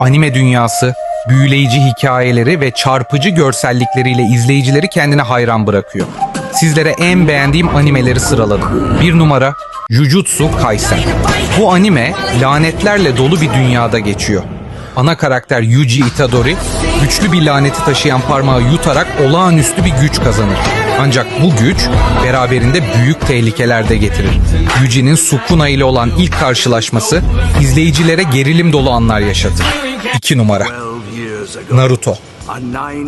Anime dünyası, büyüleyici hikayeleri ve çarpıcı görsellikleriyle izleyicileri kendine hayran bırakıyor. Sizlere en beğendiğim animeleri sıraladım. Bir numara Jujutsu Kaisen. Bu anime lanetlerle dolu bir dünyada geçiyor. Ana karakter Yuji Itadori güçlü bir laneti taşıyan parmağı yutarak olağanüstü bir güç kazanır. Ancak bu güç beraberinde büyük tehlikeler de getirir. Yuji'nin Sukuna ile olan ilk karşılaşması izleyicilere gerilim dolu anlar yaşatır. 2 numara Naruto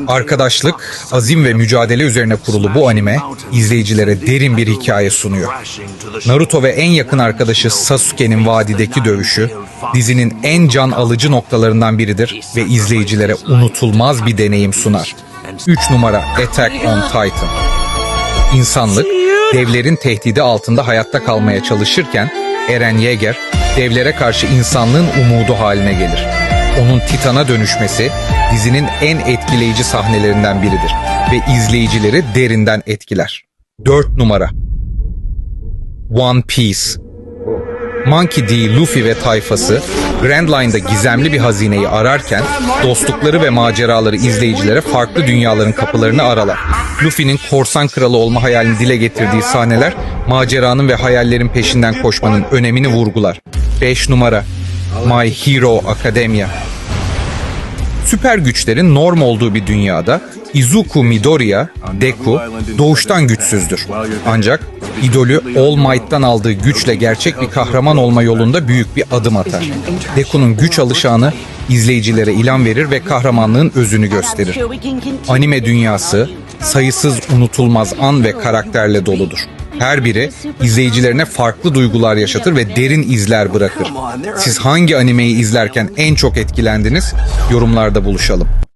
Arkadaşlık, azim ve mücadele üzerine kurulu bu anime izleyicilere derin bir hikaye sunuyor. Naruto ve en yakın arkadaşı Sasuke'nin vadideki dövüşü dizinin en can alıcı noktalarından biridir ve izleyicilere unutulmaz bir deneyim sunar. 3 numara Attack on Titan. İnsanlık devlerin tehdidi altında hayatta kalmaya çalışırken Eren Yeager devlere karşı insanlığın umudu haline gelir. Onun Titan'a dönüşmesi dizinin en etkileyici sahnelerinden biridir ve izleyicileri derinden etkiler. 4 numara One Piece Monkey D. Luffy ve tayfası Grand Line'da gizemli bir hazineyi ararken dostlukları ve maceraları izleyicilere farklı dünyaların kapılarını aralar. Luffy'nin korsan kralı olma hayalini dile getirdiği sahneler maceranın ve hayallerin peşinden koşmanın önemini vurgular. 5 numara My Hero Academia Süper güçlerin norm olduğu bir dünyada Izuku Midoriya, Deku, doğuştan güçsüzdür. Ancak idolü All Might'tan aldığı güçle gerçek bir kahraman olma yolunda büyük bir adım atar. Deku'nun güç alışanı izleyicilere ilan verir ve kahramanlığın özünü gösterir. Anime dünyası sayısız unutulmaz an ve karakterle doludur. Her biri izleyicilerine farklı duygular yaşatır ve derin izler bırakır. Siz hangi animeyi izlerken en çok etkilendiniz? Yorumlarda buluşalım.